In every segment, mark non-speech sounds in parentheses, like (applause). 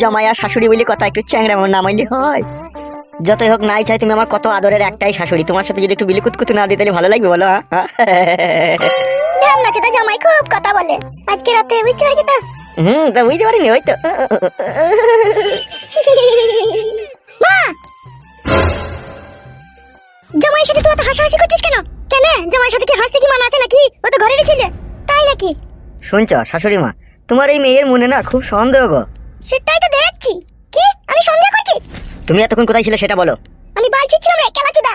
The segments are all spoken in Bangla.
জামাই আর শাশুড়ি বলি কথা একটু চ্যাংরা মন নামাইলে হয়। যতই হোক নাই চাই তুমি আমার কত আদরের একটাই শাশুড়ি। তোমার সাথে যদি একটু বিলি কুতকুতু না দিই তাহলে ভালো লাগবে বলো হ্যাঁ? চোদা জামাই খুব কথা বলে। আজকে রাতে বুঝতে পারছি তো? হুম তা বুঝতে পারিনি ওই তো। মা! জামাইয়ের সাথে তুই এত হাসাহাসি করছিস কেন? কেন? জামাইয়ের সাথে কি হাসতে কি মানা আছে নাকি? ও তো ঘরেরই ছিল। তাই নাকি? শুনছ শাশুড়ি মা তোমার এই মেয়ের মনে না খুব সন্দেহ গো। সেটাই তো দেখছি। কি? আমি সন্দেহ করছি? তুমি এতক্ষণ কোথায় ছিলে সেটা বলো। আমি বালছি ছিলাম রে কেলা চোদা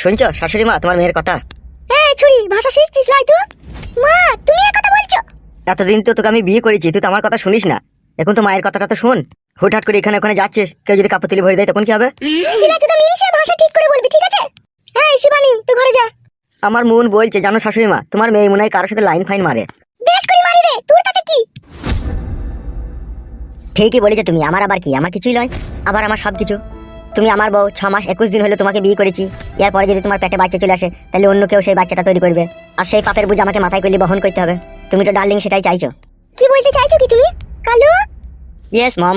শুনছ? শাশুড়ি মা তোমার মেয়ের কথা। এই ছুরি ভাষা শিখছিস লাই তুই মা তুমি এই কথা বলছো? এতদিন তো তোকে আমি বিয়ে করেছি তুই তো আমার কথা শুনিস না। এখন তো মায়ের কথাটা তো শোন। হুটহাট করে এখানে ওখানে যাচ্ছিস কেউ যদি কাপড় তুলি ভরে দেয় তখন কি হবে? চিলা চোদা মিনসে ভাষা ঠিক করে বলবি ঠিক আছে? এই শিবানী তুই ঘরে যা। আমার মন বলছে জানো শাশুড়ি মা তোমার মেয়ে মনে হয় কারোর সাথে লাইন ফাইন মারে। বেশ করে মারি রে তোর তাতে কি? ঠিকই বলেছ তুমি আমার আবার কি? আমার কিছুই নয় আবার আমার সব কিছু তুমি আমার বউ ছ মাস একুশ দিন হলো তোমাকে বিয়ে করেছি। এরপরে যদি তোমার পেটে বাচ্চা চলে আসে তাহলে অন্য কেউ সেই বাচ্চাটা তৈরি করবে। আর সেই পাপের বুঝ আমাকে মাথায় করলে বহন করতে হবে। তুমি তো ডার্লিং সেটাই চাইছো। কি বলতে চাইছো কি তুমি? কালু? ইয়েস মম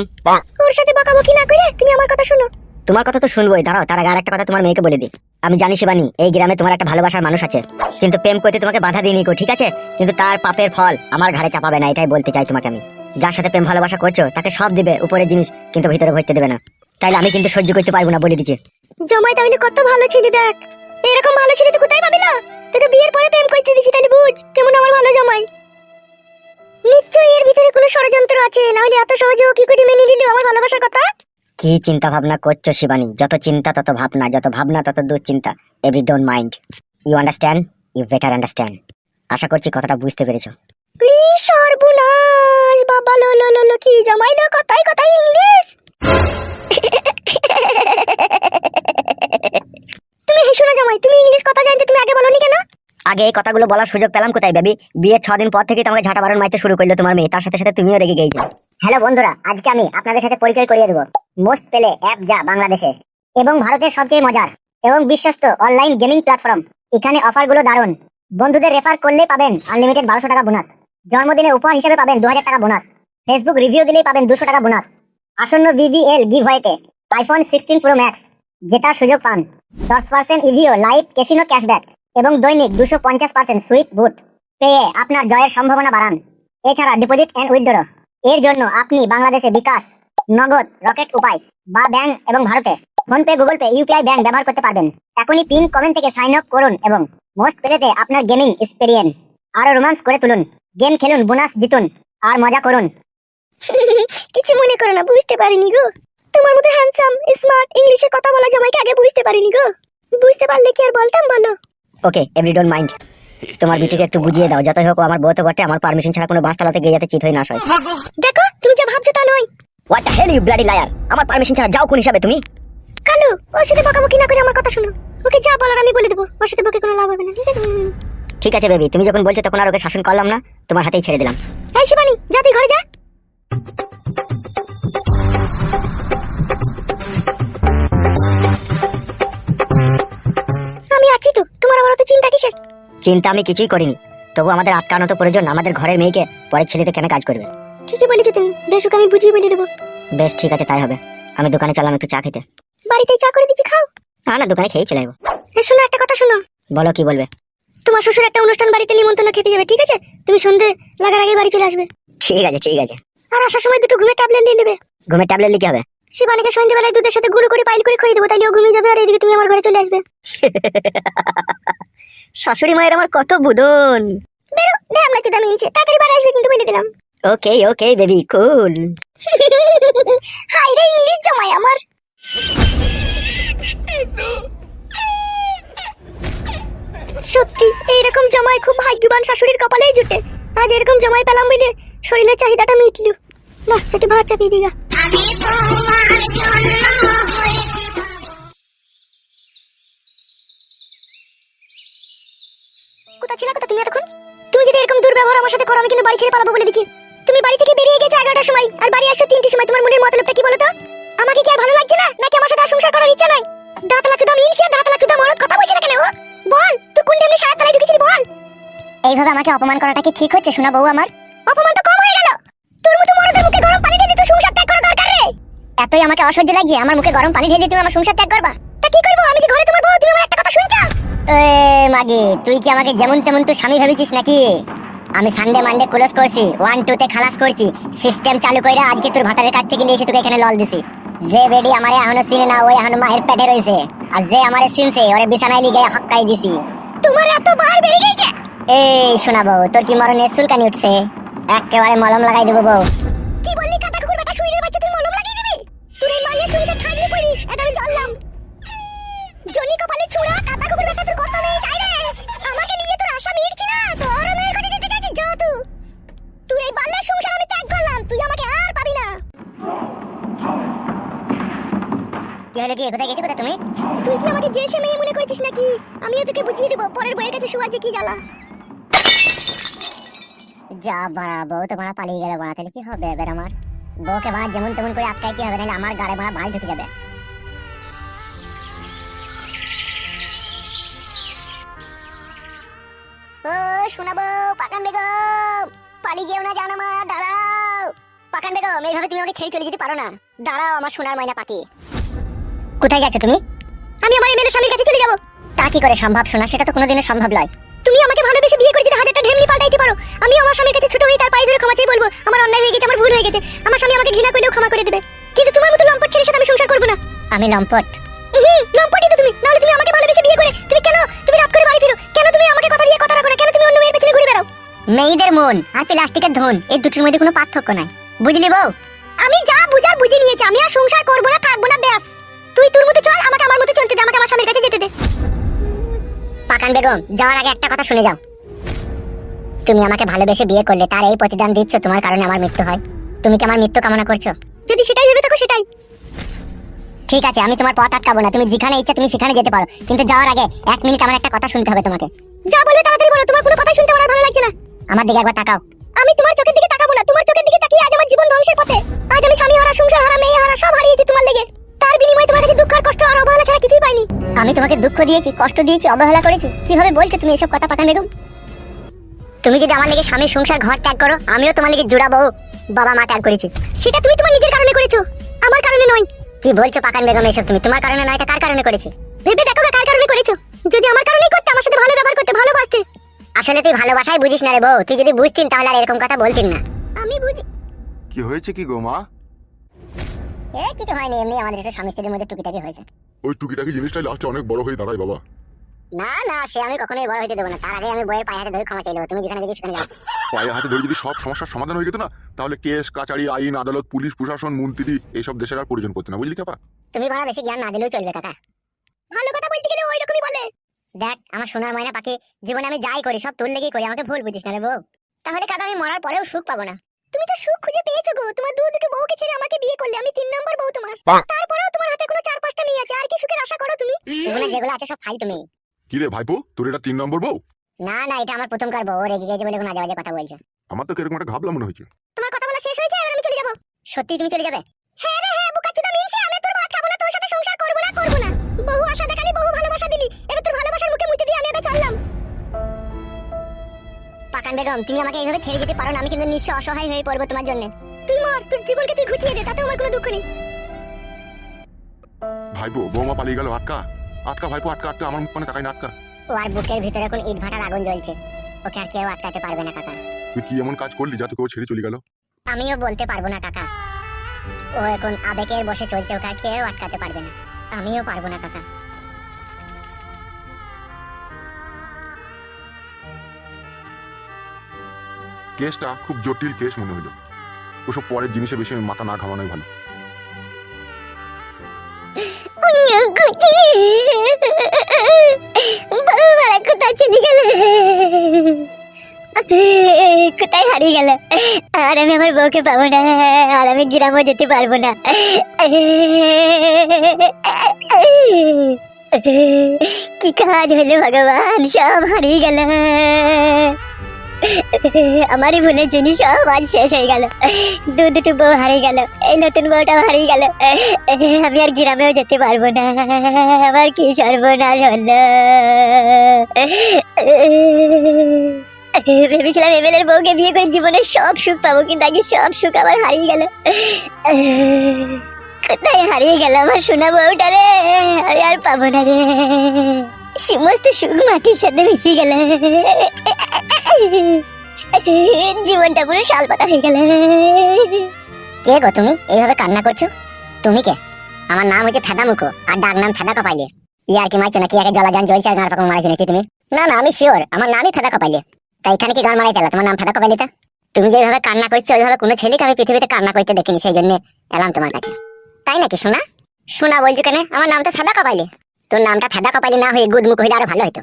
ওর সাথে বকাবকি না করে তুমি আমার কথা শোনো। তোমার কথা তো শুনবোই দাঁড়াও তার আগে আর একটা কথা তোমার মেয়েকে বলে দিই। আমি জানি শিবানী এই গ্রামে তোমার একটা ভালোবাসার মানুষ আছে। কিন্তু প্রেম করতে তোমাকে বাধা দিইনি গো ঠিক আছে? কিন্তু তার পাপের ফল আমার ঘাড়ে চাপাবে না এটাই বলতে চাই তোমাকে আমি। যার সাথে প্রেম, ভালোবাসা করছ, তাকে সব দিবে, উপরের জিনিস কিন্তু ভিতরে ভরতে দেবে না। তাইলে আমি কিন্তু সহ্য করতে পারব না বলে দিচ্ছি। জমাই তাহলে কত ভালো ছিল, দেখ। এরকম ভালো ছিল তো কোথায় পাবিলা তোকে বিয়ের পরে প্রেম করতে দিছি তাহলে বুঝ, কেমন আমার ভালো জমাই। নিশ্চয়ই এর ভিতরে কোনো ষড়যন্ত্র আছে, নাহলে এত সহজে কি করে মেনে নিল আমার ভালোবাসার কথা? কি চিন্তা ভাবনা করছ শিবানী? যত চিন্তা, তত ভাবনা, যত ভাবনা, তত দুশ্চিন্তা। Every don't mind you understand you better understand আশা করছি কথাটা বুঝতে পেরেছ। সর্বনাশ, বাবা, লো লো লো কি কথাই কথাই ইংলিশ। তুমি হেসো না জামাই, তুমি ইংলিশ কথা জানতে তুমি আগে বলনি কেন? আগে এই কথাগুলো বলার সুযোগ পেলাম কোথায়, বেবি? বিয়ের ছ দিন পর থেকে তোমাকে ঝাঁটা বারণ শুরু করল তোমার মেয়ে, তার সাথে সাথে তুমিও রেগে গেছো হ্যালো বন্ধুরা, আজকে আমি আপনাদের সাথে পরিচয় করিয়ে দেব। মোস্ট পেলে অ্যাপ যা বাংলাদেশে। এবং ভারতের সবচেয়ে মজার এবং বিশ্বস্ত অনলাইন গেমিং প্ল্যাটফর্ম এখানে অফারগুলো দারুণ। বন্ধুদের রেফার করলেই পাবেন আনলিমিটেড বারোশো টাকা বোনাস জন্মদিনে উপহার হিসেবে পাবেন দু হাজার টাকা বোনাস। ফেসবুক রিভিউ দিলেই পাবেন দুশো টাকা বোনাস। আসন্ন বিবিএল গিভ হয়েতে আইফোন সিক্সটিন প্রো ম্যাক্স জেতার সুযোগ পান। দশ percent Evo live casino cashback এবং দৈনিক দুশো পঞ্চাশ পার্সেন্ট সুইট বুট পেয়ে আপনার জয়ের সম্ভাবনা বাড়ান। এছাড়া ডিপোজিট অ্যান্ড উইথড্র এর জন্য আপনি বাংলাদেশে বিকাশ, নগদ, রকেট উপায় বা ব্যাংক এবং ভারতে PhonePe, Google Pay UPI bank ব্যবহার করতে পারবেন। এখনই পিন কমেন্ট থেকে সাইন আপ করুন এবং মোস্ট পেলেতে আপনার গেমিং এক্সপেরিয়েন্স আরও রোমান্স করে তুলুন। গেম খেলুন বোনাস জিতুন আর মজা করুন। (laughs) কিছু মনে করো না বুঝতে পারিনি গো। তোমার মতো হ্যান্ডসাম স্মার্ট ইংলিশে কথা বলা জামাইকে আগে বুঝতে পারিনি গো। বুঝতে পারলে কি আর বলতাম বলো? Okay every don't mind. তোমার বিটিকে একটু বুঝিয়ে দাও যতই হোক আমার বউ তো বটে আমার পারমিশন ছাড়া কোনো বাস চালাতে গিয়ে যাতে চিত হয়ে না হয়। দেখো তুমি যা ভাবছ তা নয়। What the hell you bloody liar আমার পারমিশন ছাড়া যাও কোন হিসাবে তুমি? কালু ওর সাথে বকাবকি না করে আমার কথা শোনো। ওকে যা বলার আমি বলে দেবো ওর সাথে বকে কোনো লাভ হবে না ঠিক আছে। ঠিক আছে বেবি তুমি যখন বলছো তখন আর ওকে শাসন করলাম না তোমার হাতেই ছেড়ে দিলাম। এই শিবানী যা তুই ঘরে যা। আমি আছি তো তোমার আবার অত চিন্তা কিসের? চিন্তা আমি কিছুই করিনি। তবু আমাদের আটকানো তো প্রয়োজন আমাদের ঘরের মেয়েকে পরের ছেলেতে কেন কাজ করবে? ঠিকই বলেছ তুমি বেশ ওকে আমি বুঝিয়ে বলে দেবো। বেশ ঠিক আছে তাই হবে। আমি দোকানে চলাম একটু চা খেতে। বাড়িতে চা করে দিচ্ছি খাও। না না দোকানে খেয়ে চলে যাব। শোনো একটা কথা শোনো। বলো কি বলবে? তোমার শ্বশুর একটা অনুষ্ঠান বাড়িতে নিমন্ত্রণ খেতে যাবে ঠিক আছে? তুমি সন্ধে লাগার আগে বাড়ি চলে আসবে। ঠিক আছে ঠিক আছে। আর আসার সময় দুটো ঘুমের ট্যাবলেট নিয়ে নেবে। ঘুমের ট্যাবলেট লিখে হবে? শিবানীকে সন্ধ্যেবেলায় দুধের সাথে গুঁড়ো করে পাইল করে খাইয়ে দেবো তাইলে ও ঘুমিয়ে যাবে আর এদিকে তুমি আমার ঘরে চলে আসবে। (laughs) শাশুড়ি মায়ের আমার কত বুদন। বেরো দে আমরা কি চুদা মিনছে তাড়াতাড়ি বাড়ি আসবে কিন্তু বলে দিলাম। Okay okay baby cool high রে ইংলিশ জমাই আমার। সত্যি, এইরকম জমাই খুব ভাগ্যবান শাশুড়ির কপালেই জুটে। আজ এরকম জমাই পেলাম বলে শরীরের চাহিদাটা মিটল। না সেটি ভাত চাপিয়ে দিগা। কোথা ছিল কোথা তুমি এতক্ষণ? তুমি যদি এরকম দুর্ব্যবহার আমার সাথে করো, আমি কিন্তু বাড়ি ছেড়ে পালাবো বলে দিচ্ছি তুমি বাড়ি থেকে বেরিয়ে গেছো এগারোটার সময় আর বাড়ি আসছো তিনটির সময়, তোমার মনের মতলবটা কি বলো তো আমাকে কি আর ভালো লাগছে না? নাকি আমার সাথে আর সংসার করার ইচ্ছা নাই? দাঁতলা চুদা কথা বলছে না কেন? বল! টাইমে সারা তালাই ঢুকেছিলি বল। এইভাবে আমাকে অপমান করাটা ঠিক হচ্ছে, শোনা বউ আমার? অপমান তো কম হয়ে গেল। তোর মতো মরদের মুখে এতই আমাকে অসহ্য লাগছে, আমার মুখে গরম পানি ঢেলে তুমি আমার সংসার ত্যাগ করবা? তা কি করব? আমি যে ঘরে তোমার বউ, তুমি আমার একটা কথা শুনছো? এ তুই কি আমাকে যেমন তেমন তুই স্বামী ভেবেছিস নাকি? আমি সানডে মানডে ক্লোজ করছি ওয়ান টু তে খালাস করছি সিস্টেম চালু কইরা আজকে তোর ভাতারের কাছ থেকে নিয়ে এসে তোকে এখানে লল দিছি। যে বেডি আমারে এখনও চিনে না, ওই এখনও মায়ের পেটে রয়েছে আর যে আমারে চিনছে, ওরে বিছানায় লিগে হক্কাই দিছি। তোমার এত বার বেড়ে গেছে? এই শোনাবো তোর কি মরণের চুলকানি উঠছে? একেবারে মলম লাগাই দেবো বউ। কি বললি কাটা কুকুর বেটা বাচ্চা তুই মলম লাগিয়ে দিবি? তোর এই মাগের সংসার থাকলে পড়ি এটা আমি জানলাম। জনি কপালে ছুড়া কাটা কুকুর বেটা তোর কথা নেই যাই রে। আমাকে নিয়ে তোর আশা মিটছি না তোর মেয়ের কাছে যেতে যা তুই তুই এই সংসার আমি ত্যাগ করলাম তুই আমাকে আর পাবি না। কি হলো কি? কোথায় গেছো কোথায় তুমি? তুই কি আমাকে যে সে মেয়ে মনে করেছিস নাকি? আমিও তোকে বুঝিয়ে দেবো। পরের বইয়ের কাছে শোয়ার যে জ্বালা। যা বাড়া বউ, তো বাড়া পালিয়ে গেলে বাড়া। তাহলে কি হবে এবার আমার? বউকে বাড়া যেমন তেমন করে আটকাই কি হবে, নাহলে আমার গাড়ে বাড়া বাল ঢুকে যাবে। ও শোনাবো পাকান বেগম। পালিয়ে যেও না জান আমার দাঁড়াও। পাকান বেগম, এইভাবে তুমি আমাকে ছেড়ে চলে যেতে পারো না। দাঁড়াও আমার সোনার ময়না পাখি। কোথায় গেছো তুমি? আমি আমার এমএলএ স্বামীর কাছে চলে যাব। তা কি করে সম্ভব শোনা সেটা তো কোনোদিনও সম্ভব নয়। তুমি আমাকে ভালোবেসে বিয়ে করে যদি হাজারটা ঢেমনি পাল্টাইতে পারো, আমি আমার স্বামীর কাছে ছোট হয়ে তার পায়ে ধরে ক্ষমা চাই বলব, আমার অন্যায় হয়ে গেছে, আমার ভুল হয়ে গেছে। আমার স্বামী আমাকে ঘৃণা করলেও ক্ষমা করে দেবে। কিন্তু তোমার মতো লম্পট ছেলের সাথে আমি সংসার করব না। আমি লম্পট। হুম লম্পটই তো তুমি। নাহলে তুমি আমাকে ভালোবেসে বিয়ে করে, তুমি কেন, তুমি রাত করে বাড়ি ফিরো? কেন তুমি আমাকে কথা দিয়ে কথা রাখো না? কেন তুমি অন্য মেয়ের পেছনে ঘুরে বেড়াও? মেয়েদের মন আর প্লাস্টিকের ধন এই দুটোর মধ্যে কোনো পার্থক্য নাই। বুঝলি বউ? আমি যা বুঝার বুঝে নিয়েছি, আমি আর সংসার করব না, থাকব না, ব্যাস। তুই তোর মতো চল, আমাকে আমার মতো চলতে দে, আমাকে আমার স্বামীর কাছে যেতে দে। পাকান বেগম, যাওয়ার আগে একটা কথা শুনে যাও। তুমি আমাকে ভালোবেসে বিয়ে করলে তার এই প্রতিদান দিচ্ছ, তোমার কারণে আমার মৃত্যু হয়। তুমি কি আমার মৃত্যু কামনা করছ? যদি সেটাই ভেবে থাকো, সেটাই। ঠিক আছে, আমি তোমার পথ আটকাবো না। তুমি যেখানে ইচ্ছা, তুমি সেখানে যেতে পারো। কিন্তু যাওয়ার আগে এক মিনিট আমার একটা কথা শুনতে হবে তোমাকে। যা বলবে তাড়াতাড়ি বলো, তোমার কোনো কথা শুনতে আমার ভালো লাগছে না। আমার দিকে একবার তাকাও। আমি তোমার চোখের দিকে তাকাবো না, তোমার চোখের দিকে তাকিয়ে আজ আমার জীবন ধ্বংসের পথে। আজ আমি স্বামী হারা সংসার হারা মেয়ে হারা সব হারিয়েছি তোমার লেগে। তার বিনিময়ে তোমার কাছে দুঃখ আর কষ্ট আর অবহেলা ছাড়া কিছুই পাইনি। আমি তোমাকে দুঃখ দিয়েছি কষ্ট দিয়েছি অবহেলা করেছি। কীভাবে বলছো তুমি এসব কথা পাকান বেগম? তুমি যদি আমার লেগে স্বামীর সংসার ঘর ত্যাগ করো আমিও তোমার লেগে জুড়াবো বাবা মা ত্যাগ করেছি। সেটা তুমি তোমার নিজের কারণে করেছ আমার কারণে নয়। কি বলছো পাকান বেগম এসব তুমি? তোমার কারণে নয় তা কার কারণে করেছি? ভেবে দেখো কার কারণে করেছ? যদি আমার কারণেই করতে আমার সাথে ভালো ব্যবহার করতে ভালোবাসতে। আসলে তুই ভালোবাসাই বুঝিস না রে বউ তুই যদি বুঝতিন তাহলে আর এরকম কথা বলতিন না। আমি বুঝি কি হয়েছে কি গো মা? এ কিছু হয়নি এমনি আমাদের একটু স্বামী স্ত্রীর মধ্যে টুকিটাকি হয়েছে। ওই টুকিটাকি জিনিসটা লাস্টে অনেক বড় হয়ে দাঁড়ায় বাবা। না না সে আমি কখনোই বড় হইতে দেবো না। তার আগে আমি বইয়ের পায়ে হাতে ধরে ক্ষমা চাইলেও তুমি যেখানে গেছি সেখানে যাও। পায়ে হাতে ধরে যদি সব সমস্যার সমাধান হয়ে যেত না তাহলে কেস কাচারি আইন আদালত পুলিশ প্রশাসন মন্ত্রী এইসব দেশের আর প্রয়োজন পড়তো না বুঝলি কাপা তুমি ভাড়া বেশি জ্ঞান না দিলেও চলবে কাকা। ভালো কথা বলতে গেলে ওই রকমই বলে। দেখ আমার সোনার ময়না পাখি জীবনে আমি যাই করি সব তোর লেগেই করি আমাকে ভুল বুঝিস না রে বউ। তাহলে কাকা আমি মরার পরেও সুখ পাবো না। তুমি তো সুখ খুঁজে পেয়েছ গো। তোমার দু দুটো বউকে ছেড়ে আমাকে বিয়ে করলে আমি তিন নম্বর বউ তোমার। তারপরেও তোমার হাতে কোনো চার পাঁচটা মেয়ে আছে আর কি সুখের আশা করো তুমি? জীবনে যেগুলো আছে সব খাই তুমি কি রে ভাইপো তোর এটা তিন নম্বর বউ? না না এটা আমার প্রথমকার বউ ও রেগে গেছে বলে কোনো আজে বাজে কথা বলছে। আমার তো কীরকম একটা ঘাবলা মনে হয়েছে। তোমার কথা বলা শেষ হয়েছে এবার আমি চলে যাব। সত্যি তুমি চলে যাবে? হ্যাঁ রে হ্যাঁ বুকাচুদা মিনছে আমি তোর ভাত খাব না তোর সাথে সংসার করব না করব না। বহু আশা দেখালি বহু ভালোবাসা দিলি। এবার তোর ভালোবাসার মুখে মুতে দিয়ে আমি এটা চললাম। পাকান বেগম তুমি আমাকে এইভাবে ছেড়ে যেতে পারো না আমি কিন্তু নিঃস্ব অসহায় হয়ে পড়ব তোমার জন্য। তুই মর তোর জীবনকে তুই ঘুচিয়ে দে তাতে আমার কোনো দুঃখ নেই। ভাইপো বৌমা পালিয়ে গেল আটকা। আটকা ভাইপো আটকা আটকা আমার মুখ মানে তাকাই না আটকা। ও আর বুকের ভিতরে এখন ইট ভাটার আগুন জ্বলছে। ওকে আর কেউ আটকাতে পারবে না কাকা। তুই কি এমন কাজ করলি যা তোকে ও ছেড়ে চলে গেল? আমিও বলতে পারব না কাকা। ও এখন আবেগের বসে চলছে ওকে আর কেউ আটকাতে পারবে না। আমিও পারব না কাকা। কেসটা খুব জটিল কেস মনে হলো। ওসব পরের জিনিসে বেশি মাথা না ঘামানোই ভালো। কোথায় চলে গেল কোথায় হারিয়ে গেল? আর আমি আমার বউকে পাবো না, আর আমি গ্রামও যেতে পারব না। কি কাজ হলো ভগবান? সব হারিয়ে গেল। আমারই ভুলের জন্য সব আজ শেষ হয়ে গেল। দু দুটো বউ হারিয়ে গেল, এই নতুন বউটাও হারিয়ে গেল। আমি আর গ্রামেও যেতে পারব না, আমার কি সর্বনাশ হলো? ভেবেছিলাম এমএলএর বউকে বিয়ে করে জীবনের সব সুখ পাবো, কিন্তু আজকে সব সুখ আমার হারিয়ে গেল। কোথায় হারিয়ে গেল আমার সোনা বউটা রে? আমি আর পাবো না রে। সমস্ত সুখ মাটির সাথে মিশে গেল। জীবনটা পুরো শালপাতা হয়ে গেল। কে গো তুমি? এইভাবে কান্না করছ? তুমি কে? আমার নাম হচ্ছে ফেদা মুখো আর ডাক নাম ফেদা কপাইলে। ইয়ার কি মারছো নাকি? একে জলাজান জ্বলছে আর নারপাকা মারাইছো নাকি তুমি? না না, আমি শিওর আমার নামই ফেদা কপাইলে। তাই এখানে কি গান মারাই তেলা তোমার নাম ফেদা কপাইলে তা তুমি যেভাবে কান্না করছ ওইভাবে কোনো ছেলেকে আমি পৃথিবীতে কান্না করতে দেখিনি সেই জন্য এলাম তোমার কাছে। তাই নাকি শোনা শোনা বলছো কেন? আমার নাম তো ফেদা কপাইলে। তোর নামটা ফেদা কপালি না হয়ে গুদমুখ হইলে আরও ভালো হইতো।